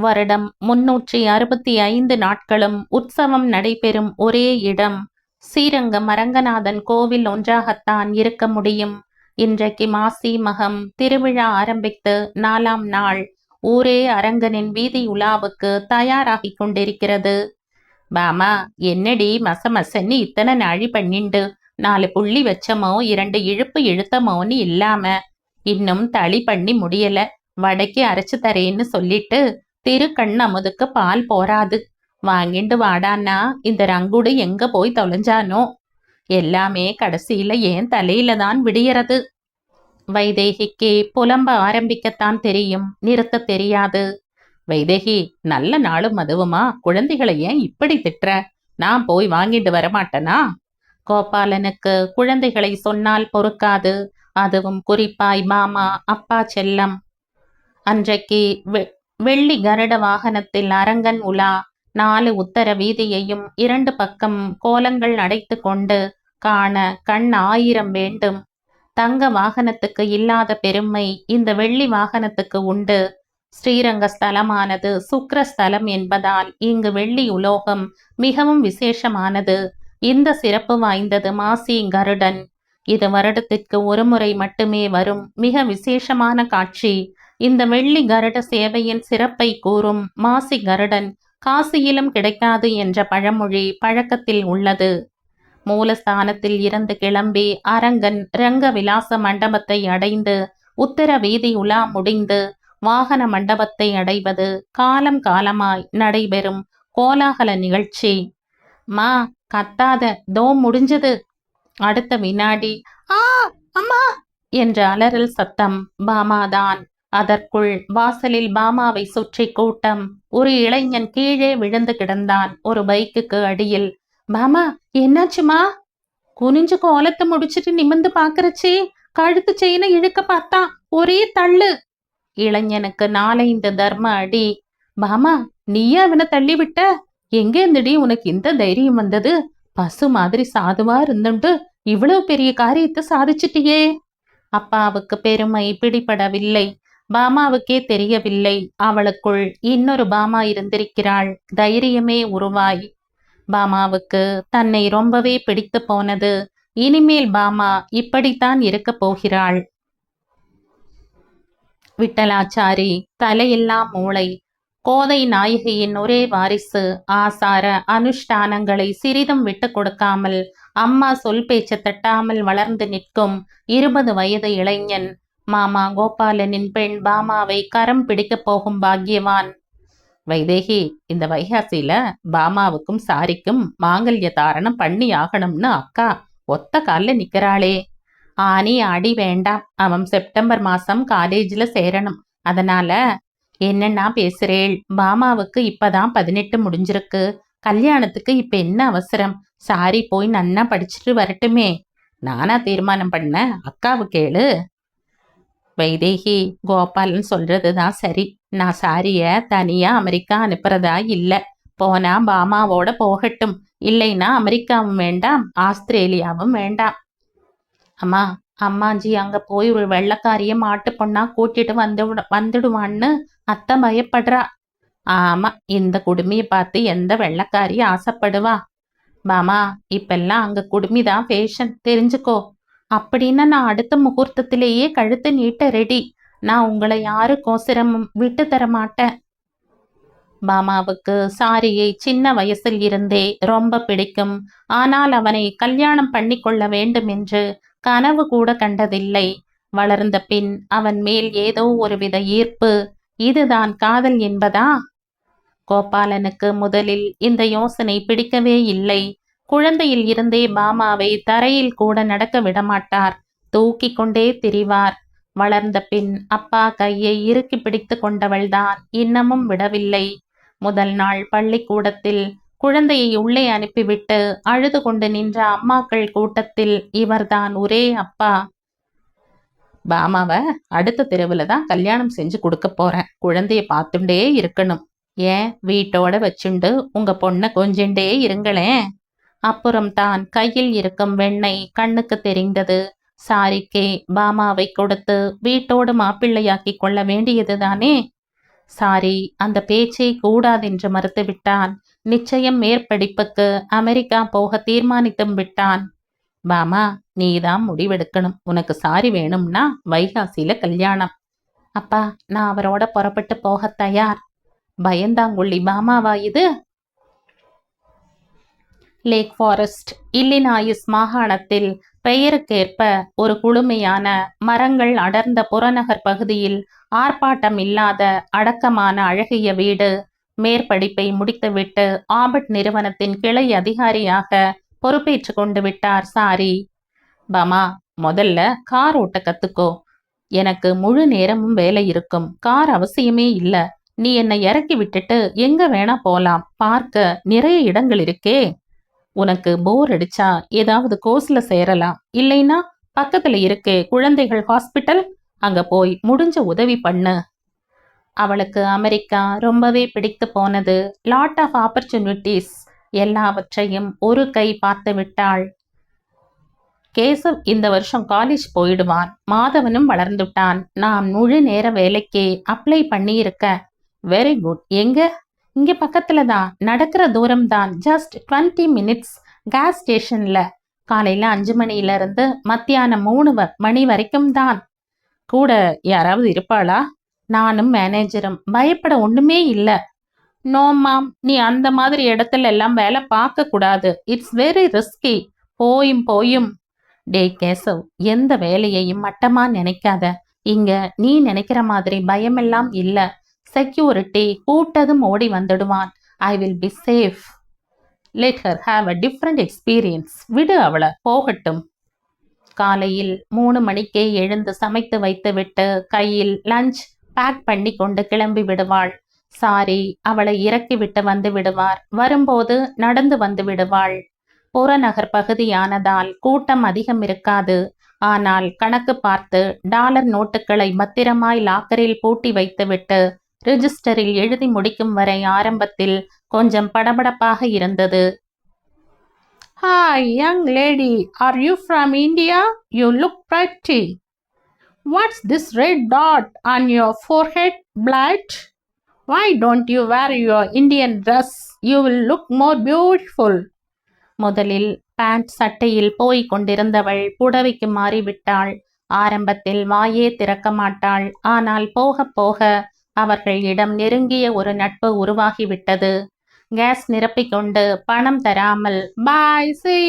வருடம் முன்னூற்றி அறுபத்தி ஐந்து நாட்களும் உற்சவம் நடைபெறும் ஒரே இடம். ஸ்ரீரங்கம் அரங்கநாதன் கோவில் ஒன்றாகத்தான் இருக்க முடியும். இன்றைக்கு மாசி மகம் திருவிழா ஆரம்பித்து நாலாம் நாள். ஊரே அரங்கனின் வீதி உலாவுக்கு தயாராகிக் கொண்டிருக்கிறது. பாமா என்னடி மச மசன்னு இத்தனை நாழி பண்ணிண்டு? நாலு புள்ளி வச்சமோ இரண்டு இழுப்பு இழுத்தமோன்னு இல்லாம. இன்னும் தளி பண்ணி முடியல. வடக்கே அரைச்சு தரேன்னு சொல்லிட்டு திருக்கண் அமுதுக்கு பால் போராது வாங்கிண்டு வாடான்னா இந்த ரங்குடு எங்க போய் தொலைஞ்சானோ எல்லாமே கடைசியில ஏன் தலையில தான் விடுகிறது வைதேகிக்கு புலம்ப ஆரம்பிக்கத்தான் தெரியும் நிறுத்த தெரியாது வைதேகி நல்ல நாளும் அதுவுமா குழந்தைகளை ஏன் இப்படி திட்டுற நான் போய் வாங்கிட்டு வரமாட்டேனா கோபாலனுக்கு குழந்தைகளை சொன்னால் பொறுக்காது அதுவும் குறிப்பாய் மாமா அப்பா செல்லம் அன்றைக்கு வெ- வெள்ளி கருட வாகனத்தில் அரங்கன் உலா நாலு உத்தர வீதியையும் இரண்டு பக்கம் கோலங்கள் அடைத்து கொண்டு காண கண் ஆயிரம் வேண்டும். தங்க வாகனத்துக்கு இல்லாத பெருமை இந்த வெள்ளி வாகனத்துக்கு உண்டு. ஸ்ரீரங்க ஸ்தலமானது சுக்ரஸ்தலம் என்பதால் இங்கு வெள்ளி உலோகம் மிகவும் விசேஷமானது. இந்த சிறப்பு வாய்ந்தது மாசி கருடன். இது வருடத்திற்கு ஒரு முறை மட்டுமே வரும் மிக விசேஷமான காட்சி. இந்த வெள்ளி கருட சேவையின் சிறப்பை கூறும் மாசி கருடன் காசியிலும் கிடைக்காது என்ற பழமொழி பழக்கத்தில் உள்ளது. மூலஸ்தானத்தில் இருந்து கிளம்பி அரங்கன் ரங்க விலாச மண்டபத்தை அடைந்து உத்தர வீதி உலா முடிந்து வாகன மண்டபத்தை அடைவது காலம் காலமாய் நடைபெறும் கோலாகல நிகழ்ச்சி. மா கத்தாத தோ முடிஞ்சது. அடுத்த வினாடி ஆ அம்மா! என்ற அலறல் சத்தம் பாமாதான். அதற்குள் வாசலில் பாமாவை சுற்றி கூட்டம். ஒரு இளைஞன் கீழே விழுந்து கிடந்தான். ஒரு பைக்குக்கு அடியில் பாமா என்னாச்சுமா? குனிஞ்சு கோலத்தை முடிச்சிட்டு நிமிந்து பாக்குறச்சி. கழுத்து செயினை இழுக்க பார்த்தா ஒரே தள்ளு. இளைஞனுக்கு நாலைந்து தர்ம அடி பாமா நீயே அவனை தள்ளி விட்ட? எங்கேருந்துடி உனக்கு இந்த தைரியம் வந்தது? பசு மாதிரி சாதுவா இருந்துட்டு இவ்வளவு பெரிய காரியத்தை சாதிச்சிட்டியே. அப்பாவுக்கு பெருமை பிடிபடவில்லை. பாமாவுக்கே தெரியவில்லை. அவளுக்குள் இன்னொரு பாமா இருந்திருக்கிறாள். தைரியமே உருவாய். பாமாவுக்கு தன்னை ரொம்பவே பிடித்து போனது. இனிமேல் பாமா இப்படித்தான் இருக்கப் போகிறாள். விட்டலாச்சாரி தலையெல்லாம் மூளை. கோதை நாயகியின் ஒரே வாரிசு ஆசார அனுஷ்டானங்களை சிறிதும் விட்டு கொடுக்காமல் அம்மா சொல் பேச்சு தட்டாமல் வளர்ந்து நிற்கும் இருபது வயது இளைஞன் மாமா கோபாலனின் பெண் பாமாவை கரம் பிடிக்கப் போகும் பாக்கியவான். வைதேகி இந்த வைகாசியில பாமாவுக்கும் சாரிக்கும் மாங்கல்ய தாரணம் பண்ணி ஆகணும்னு அக்கா ஒத்த கால்ல நிக்கிறாளே. ஆனி ஆடி வேண்டாம். அவன் செப்டம்பர் மாசம் காலேஜ்ல சேரணும். அதனால என்னன்னா பேசுறேள். பாமாவுக்கு இப்பதான் பதினெட்டு முடிஞ்சிருக்கு. கல்யாணத்துக்கு இப்ப என்ன அவசரம்? சாரி போய் நன்னா படிச்சுட்டு வரட்டுமே. நானா தீர்மானம் பண்ண? அக்காவு கேளு. வைதேகி கோபாலன் சொல்றதுதான் சரி. நான் சாரிய தனியா அமெரிக்கா அனுப்புறதா இல்ல. போனா பாமாவோட போகட்டும். இல்லைன்னா அமெரிக்காவும் வேண்டாம் ஆஸ்திரேலியாவும் வேண்டாம். அம்மா அம்மாஞ்சி அங்க போய் ஒரு வெள்ளக்காரிய மாட்டு பொண்ணா கூட்டிட்டு வந்து வந்துடுவான்னு அத்தை பயப்படுறா. ஆமா இந்த குடுமிய பார்த்து எந்த வெள்ளக்காரி ஆசைப்படுவா? மாமா இப்பெல்லாம் அங்க குடுமிதான் ஃபேஷன் தெரிஞ்சுக்கோ. அப்படின்னா நான் அடுத்த முகூர்த்தத்திலேயே கழுத்து நீட்ட ரெடி நான் உங்களை யாருக்கும் சிரமம் விட்டு தர மாட்டேன். பாமாவுக்கு சாரியை சின்ன வயசில் இருந்தே ரொம்ப பிடிக்கும். ஆனால் அவனை கல்யாணம் பண்ணிக்கொள்ள வேண்டும் என்று கனவு கூட கண்டதில்லை. வளர்ந்த பின் அவன் மேல் ஏதோ ஒருவித ஈர்ப்பு. இதுதான் காதல் என்பதா? கோபாலனுக்கு முதலில் இந்த யோசனை பிடிக்கவே இல்லை. குழந்தையில் இருந்தே பாமாவை தரையில் கூட நடக்க விடமாட்டார். தூக்கி கொண்டே திரிவார். வளர்ந்த பின் அப்பா கையை இறுக்கி பிடித்து கொண்டவள்தான் இன்னமும் விடவில்லை. முதல் நாள் பள்ளிக்கூடத்தில் குழந்தையை உள்ளே அனுப்பிவிட்டு அழுது கொண்டு நின்ற அம்மாக்கள் கூட்டத்தில் இவர்தான் ஒரே அப்பா. பாமாவை அடுத்த தெருவில் தான் கல்யாணம் செஞ்சு கொடுக்க போறேன். குழந்தைய பார்த்துண்டே இருக்கணும். ஏன்? வீட்டோட வச்சுண்டு உங்க பொண்ணை கொஞ்சண்டே இருங்களேன். அப்புறம் தான் கையில் இருக்கும் வெண்ணெய் கண்ணுக்கு தெரிந்தது. சாரிக்கே பாமாவை கொடுத்து வீட்டோடு மாப்பிள்ளையாக்கி கொள்ள வேண்டியதுதானே? சாரி அந்த பேச்சை கூடாதென்று மறுத்துவிட்டான். நிச்சயம் மேற்படிப்புக்கு அமெரிக்கா போக தீர்மானித்தும் விட்டான். பாமா நீதான் முடிவெடுக்கணும். உனக்கு சாரி வேணும்னா வைகாசியில கல்யாணம். அப்பா நான் அவரோட புறப்பட்டு போக தயார். பயந்தாங்குள்ளி பாமாவா இது? லேக் ஃபாரஸ்ட் இல்லினாயிஸ் மாகாணத்தில் பெயருக்கேற்ப ஒரு குளுமையான மரங்கள் அடர்ந்த புறநகர் பகுதியில் ஆர்ப்பாட்டம் இல்லாத அடக்கமான அழகிய வீடு மேற்படிப்பை முடித்துவிட்டு ஆபட் நிறுவனத்தின் கிளை அதிகாரியாக பொறுப்பேற்று கொண்டு விட்டார் சாரி. பமா முதல்ல கார் ஓட்ட கத்துக்கோ. எனக்கு முழு நேரமும் வேலை இருக்கும். கார் அவசியமே இல்ல. நீ என்னை இறக்கி விட்டுட்டு எங்க வேணா போலாம். பார்க்க நிறைய இடங்கள் இருக்கே. உனக்கு போர் அடிச்சா ஏதாவது கோர்ஸ்ல சேரலாம். இல்லைன்னா பக்கத்துல இருக்கு குழந்தைகள் ஹாஸ்பிட்டல் அங்க போய் முடிஞ்ச உதவி பண்ணு. அவளுக்கு அமெரிக்கா ரொம்பவே பிடித்து போனது. லாட் ஆஃப் ஆப்பர்ச்சுனிட்டிஸ் எல்லாவற்றையும் ஒரு கை பார்த்து விட்டாள். கேசவ் இந்த வருஷம் காலேஜ் போயிடுவான். மாதவனும் வளர்ந்துட்டான். நான் முழு நேர வேலைக்கு அப்ளை பண்ணியிருக்க வெரி குட் எங்க? இங்க பக்கத்துல தான் நடக்கிற தூரம் தான் ஜஸ்ட் டுவெண்ட்டி மினிட்ஸ் கேஸ் ஸ்டேஷன்ல காலையில அஞ்சு மணில இருந்து மத்தியானம் மூணு வ- மணி வரைக்கும் தான். கூட யாராவது இருப்பாளா? நானும் மேனேஜரும் பயப்பட ஒண்ணுமே இல்ல. நோ மாம் நீ அந்த மாதிரி இடத்துல எல்லாம் வேலை பார்க்க கூடாது. இட்ஸ் வெரி ரிஸ்கி போயும் போயும். டே கேசவ். எந்த வேலையையும் மட்டமா நினைக்காத. இங்க நீ நினைக்கிற மாதிரி பயமெல்லாம் இல்ல. செக்யூரிட்டி கூட்டதும் ஓடி வந்துடுவான். I will be safe let her have a different experience விடு அவளை போகட்டும். காலையில் மூணு மணிக்கே எழுந்து சமைத்து வைத்துவிட்டு கையில் லஞ்ச் பேக் பண்ணி கொண்டு கிளம்பி விடுவாள். சாரி அவளை இறக்கிவிட்டு வந்து விடுவார். வரும்போது நடந்து வந்து விடுவாள். புறநகர் பகுதியானதால் கூட்டம் அதிகம் இருக்காது. ஆனால் கணக்கு பார்த்து டாலர் நோட்டுகளை பத்திரமாய் லாக்கரில் பூட்டி வைத்துவிட்டு ரிஜிஸ்டரில் எழுதி முடிக்கும் வரை ஆரம்பத்தில் கொஞ்சம் படபடப்பாக இருந்தது. Hi young lady are you from India you look pretty. What's this red dot on your forehead blot why don't you wear your Indian dress you will look more beautiful முதலில் பேண்ட் சட்டையில் போய் கொண்டிருந்தவள் புடவைக்கு மாறிவிட்டாள். ஆரம்பத்தில் வாயே திறக்க மாட்டாள் ஆனால் போக போக அவர்களிடம் நெருங்கிய ஒரு நட்பு உருவாகிவிட்டது. கேஸ் நிரப்பிக்கொண்டு பணம் தராமல் பாய் see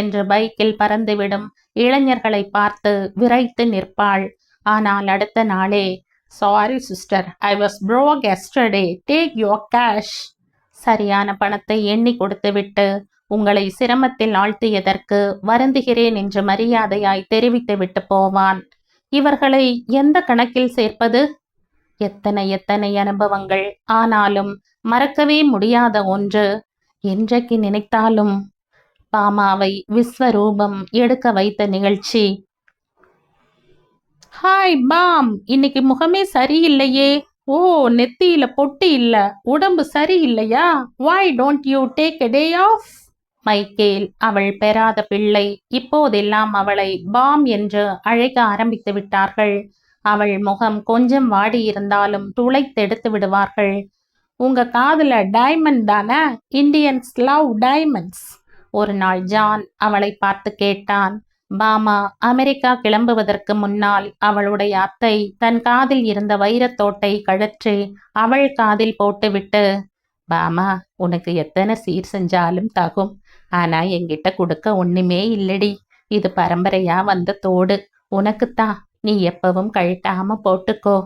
என்று பைக்கில் பறந்துவிடும் இளைஞர்களை பார்த்து விரைத்து நிற்பாள். ஆனால் அடுத்த நாளே sorry sister I was broke yesterday take your cash சரியான பணத்தை எண்ணி கொடுத்துவிட்டு உங்களை சிரமத்தில் ஆழ்த்தியதற்கு வருந்துகிறேன் என்று மரியாதையாய் தெரிவித்து விட்டு போவான். இவர்களை எந்த கணக்கில் சேர்ப்பது? எத்தனை எத்தனை அனுபவங்கள் ஆனாலும் மறக்கவே முடியாத ஒன்று. என்றைக்கு நினைத்தாலும் பாமாவை விஸ்வரூபம் எடுக்க வைத்த நிகழ்ச்சி. ஹாய் பாம் இன்னைக்கு முகமே சரியில்லையே. ஓ நெத்தியில பொட்டி இல்ல. உடம்பு சரியில்லையா? Why don't you take a day off Michael அவள் பெறாத பிள்ளை. இப்போதெல்லாம் அவளை பாம் என்று அழைக்க ஆரம்பித்து விட்டார்கள். அவள் முகம் கொஞ்சம் வாடியிருந்தாலும் துளைத்தெடுத்து விடுவார்கள். உங்க காதுல டைமண்ட் தானே? இந்தியன்ஸ் லவ் டைமண்ட்ஸ் ஒரு நாள் ஜான் அவளை பார்த்து கேட்டான். பாமா அமெரிக்கா கிளம்புவதற்கு முன்னால் அவளுடைய அத்தை தன் காதில் இருந்த வைரத்தோட்டை கழற்றி அவள் காதில் போட்டுவிட்டு பாமா உனக்கு எத்தனை சீர் செஞ்சாலும் தகும். ஆனா என்கிட்ட கொடுக்க ஒண்ணுமே இல்லடி. இது பரம்பரையா வந்த தோடு. உனக்குத்தான் நீ எப்பவும் கழட்டாம போட்டுக்கோ.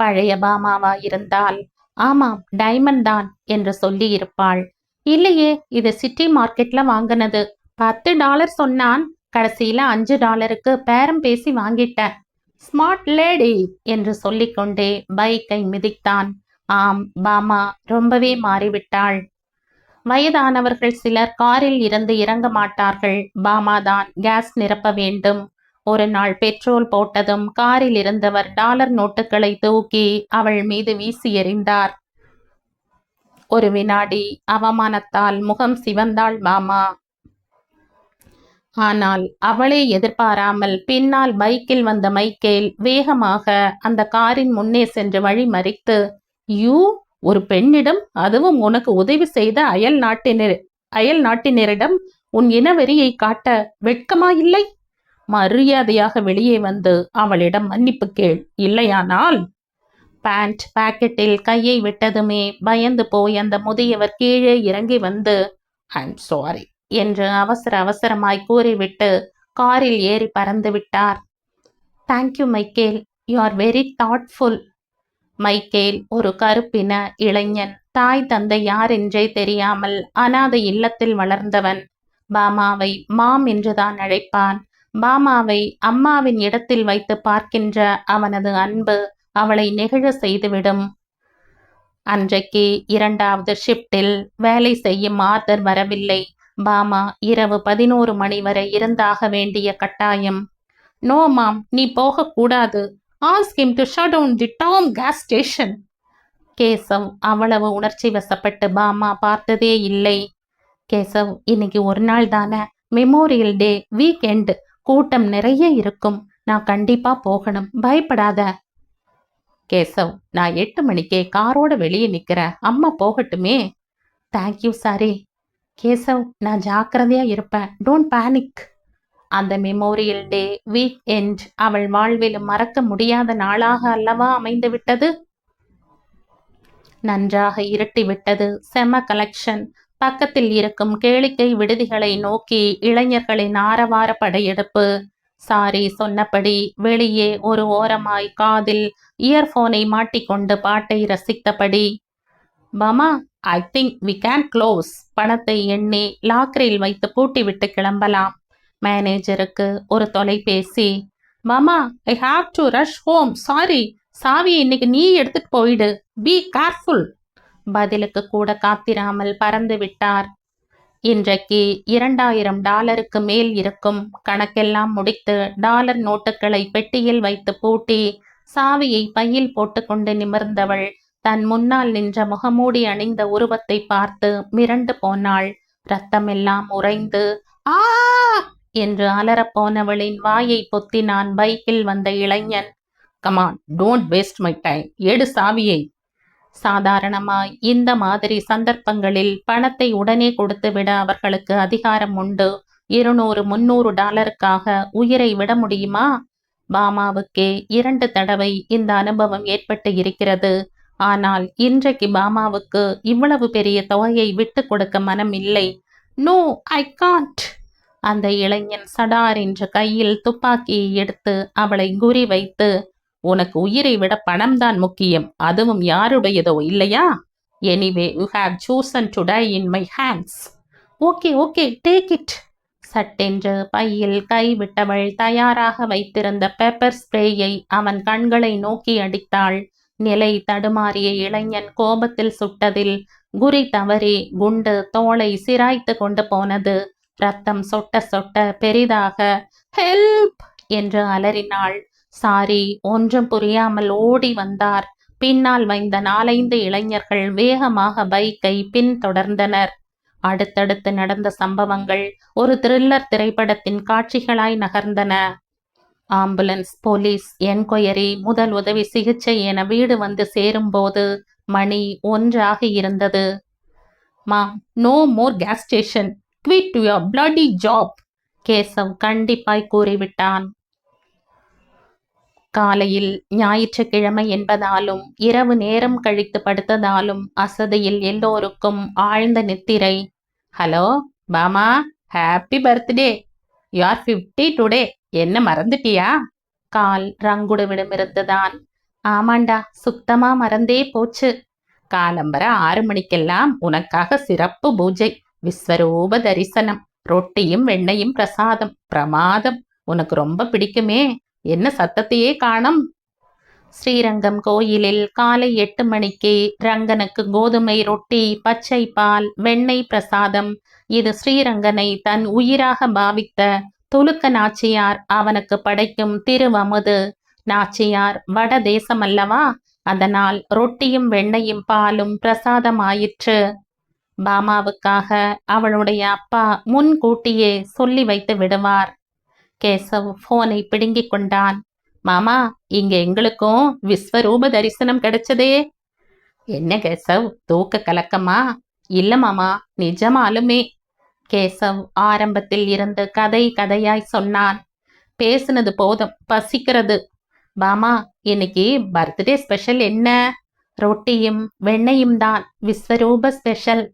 பழைய பாமாவா இருந்தால் ஆமாம் டைமண்ட் தான் என்று சொல்லி இருப்பாள். இல்லையே இது சிட்டி மார்க்கெட்ல வாங்கினது. பத்து டாலர் சொன்னான். கடைசியில அஞ்சு டாலருக்கு பேரம் பேசி வாங்கிட்டேன். ஸ்மார்ட் லேடி என்று சொல்லிக்கொண்டே பைக்கை மிதித்தான். ஆம் பாமா ரொம்பவே மாறிவிட்டாள். வயதானவர்கள் சிலர் காரில் இருந்து இறங்க மாட்டார்கள். பாமாதான் கேஸ் நிரப்ப வேண்டும். ஒரு நாள் பெட்ரோல் போட்டதும் காரில் இருந்தவர் டாலர் நோட்டுகளை தூக்கி அவள் மீது வீசி எறிந்தார். ஒரு வினாடி அவமானத்தால் முகம் சிவந்தாள் மாமா. ஆனால் அவளே எதிர்பாராமல் பின்னால் பைக்கில் வந்த மைக்கேல் வேகமாக அந்த காரின் முன்னே சென்று வழி மறித்து யூ ஒரு பெண்ணிடம் அதுவும் உனக்கு உதவி செய்த அயல் நாட்டினர் அயல் நாட்டினரிடம் உன் இனவெறியை காட்ட வெட்கமா இல்லை? மரியாதையாக வெளியே வந்து அவளிடம் மன்னிப்பு கேள் இல்லையானால்? பேண்ட் பாக்கெட்டில் கையை விட்டதுமே பயந்து போய் அந்த முதியவர் கீழே இறங்கி வந்து ஐம் சாரி என்று அவசர அவசரமாய் கூறிவிட்டு காரில் ஏறி பறந்து விட்டார். Thank you Michael you are very thoughtful Michael ஒரு கருப்பின இளைஞன் தாய் தந்தை யார் என்றே தெரியாமல் அனாதை இல்லத்தில் வளர்ந்தவன் பாமாவை மாம் என்றுதான் அழைப்பான். பாமாவை அம்மாவின் இடத்தில் வைத்து பார்க்கின்ற அவனது அன்பு அவளை நெகிழ செய்துவிடும். அன்றைக்கு இரண்டாவது ஷிப்டில் வேலை செய்யும் ஆர்டர் வரவில்லை. பாமா இரவு பதினோரு மணி வரை இருந்தாக வேண்டிய கட்டாயம். நோ மாம் நீ போகக்கூடாது ask to shut down the damn gas station Keshav அவ்வளவு உணர்ச்சி வசப்பட்டு பாமா பார்த்ததே இல்லை. கேசவ் இன்னைக்கு ஒரு நாள் தானே? மெமோரியல் டே வீக்கெண்ட் கூட்டம் நிறைய இருக்கும். நான் கண்டிப்பா போகணும். பயப்படாத. கேசவ் நான் எட்டு மணிக்கே காரோட வெளியே நிக்கிறேன். அம்மா போகட்டுமே? Thank you sorry. கேசவ் நான் ஜாக்கிரதையா இருப்பேன். டோன்ட் பேனிக் அந்த மெமோரியல் டே வீக் எண்ட் அவள் வாழ்விலும் மறக்க முடியாத நாளாக அல்லவா அமைந்து விட்டது? நன்றாக இருட்டி விட்டது. செம கலெக்ஷன் பக்கத்தில் இருக்கும் கேளிக்கை விடுதிகளை நோக்கி இளைஞர்களின் ஆரவார படையெடுப்பு. சாரி சொன்னபடி வெளியே ஒரு ஓரமாய் காதில் இயர்போனை மாட்டிக்கொண்டு பாட்டை ரசித்தபடி மாமா I think we can close பணத்தை எண்ணி லாக்கரில் வைத்து பூட்டிவிட்டு கிளம்பலாம். மேனேஜருக்கு ஒரு தொலைபேசி மாமா I have to rush home sorry சாவியை இன்னைக்கு நீ எடுத்துட்டு போயிடு. பி கேர்ஃபுல் பதிலுக்கு கூட காத்திராமல் பறந்து விட்டார். இன்றைக்கு இரண்டாயிரம் டாலருக்கு மேல் இருக்கும் கணக்கெல்லாம் முடித்து டாலர் நோட்டுகளை பெட்டியில் வைத்து பூட்டி சாவியை பையில் போட்டுக்கொண்டு நிமிர்ந்தவள் தன் முன்னால் நின்ற முகமூடி அணிந்த உருவத்தை பார்த்து மிரண்டு போனாள். ரத்தமெல்லாம் உறைந்து ஆ! என்று அலறப் போனவளின் வாயை பொத்தினான் பைக்கில் வந்த இளைஞன். Come on don't waste my time எடு சாவியை. சாதாரணமாய் இந்த மாதிரி சந்தர்ப்பங்களில் பணத்தை உடனே கொடுத்துவிட அவர்களுக்கு அதிகாரம் உண்டு. இருநூறு முன்னூறு டாலருக்காக உயிரை விட முடியுமா? பாமாவுக்கே இரண்டு தடவை இந்த அனுபவம் ஏற்பட்டு இருக்கிறது. ஆனால் இன்றைக்கு பாமாவுக்கு இவ்வளவு பெரிய தொகையை விட்டு கொடுக்க மனம் இல்லை. நோ ஐ காண்ட் அந்த இளைஞன் சடார் என்ற கையில் துப்பாக்கியை எடுத்து அவளை குறி வைத்து உனக்கு உயிரை விட பணம்தான் முக்கியம். அதுவும் யாருடையதோ இல்லையா? Anyway you have chosen to die in my hands okay okay take it சட்டென்று பையில் கைவிட்டவள் தயாராக வைத்திருந்த பெப்பர் ஸ்ப்ரேயை அவன் கண்களை நோக்கி அடித்தாள். நிலை தடுமாறிய இளைஞன் கோபத்தில் சுட்டதில் குறி தவறி குண்டு தோளை சிராய்த்து கொண்டு போனது. ரத்தம் சொட்ட சொட்ட பெரிதாக ஹெல்ப் என்று அலறினாள். சாரி ஒன்றும் புரியாமல் ஓடி வந்தார். பின்னால் வைந்த நாலைந்து இளைஞர்கள் வேகமாக பைக்கை பின்தொடர்ந்தனர் அடுத்தடுத்து நடந்த சம்பவங்கள் ஒரு த்ரில்லர் திரைப்படத்தின் காட்சிகளாய் நகர்ந்தன. ஆம்புலன்ஸ் போலீஸ் என்கொயரி முதல் உதவி சிகிச்சை என வீடு வந்து சேரும்போது மணி ஒன்றாக இருந்தது. மா no more gas station. Quit your bloody job Keshav கண்டிப்பாய் கூறிவிட்டான். காலையில் ஞாயிற்றுக்கிழமை என்பதாலும் இரவு நேரம் கழித்து படுத்ததாலும் அசதியில் எல்லோருக்கும் ஆழ்ந்த நித்திரை. Hello Bhama happy birthday you're fifty today என்ன மறந்துட்டியா? கால் ரங்குடுவிடமிருந்துதான் ஆமாண்டா சுத்தமா மறந்தே போச்சு. காலம்பர ஆறு மணிக்கெல்லாம் உனக்காக சிறப்பு பூஜை விஸ்வரூப தரிசனம் ரொட்டியும் வெண்ணையும் பிரசாதம் பிரமாதம். உனக்கு ரொம்ப பிடிக்குமே. என்ன சத்தத்தையே காணும். ஸ்ரீரங்கம் கோயிலில் காலை எட்டு மணிக்கு ரங்கனுக்கு கோதுமை ரொட்டி பச்சை பால் வெண்ணெய் பிரசாதம். இது ஸ்ரீரங்கனை தன் உயிராக பாவித்த துலுக்க நாச்சியார் அவனுக்கு படைக்கும் திருவமுது. நாச்சியார் வட தேசம் அல்லவா? அதனால் ரொட்டியும் வெண்ணையும் பாலும் பிரசாதமாயிற்று. பாமாவுக்காக அவளுடைய அப்பா முன்கூட்டியே சொல்லி வைத்து விடுவார். கேசவ் போனை பிடுங்கிக் கொண்டான் மாமா இங்க எங்களுக்கும் விஸ்வரூப தரிசனம் கிடைச்சதே. என்ன கேசவ் தூக்க கலக்கமா? இல்ல மாமா நிஜமாலுமே. கேசவ் ஆரம்பத்தில் இருந்து கதை கதையாய் சொன்னான். பேசுனது போதும் பசிக்கிறது. பாமா இன்னைக்கு பர்த்டே ஸ்பெஷல் என்ன? ரொட்டியும் வெண்ணையும் தான் விஸ்வரூப ஸ்பெஷல்.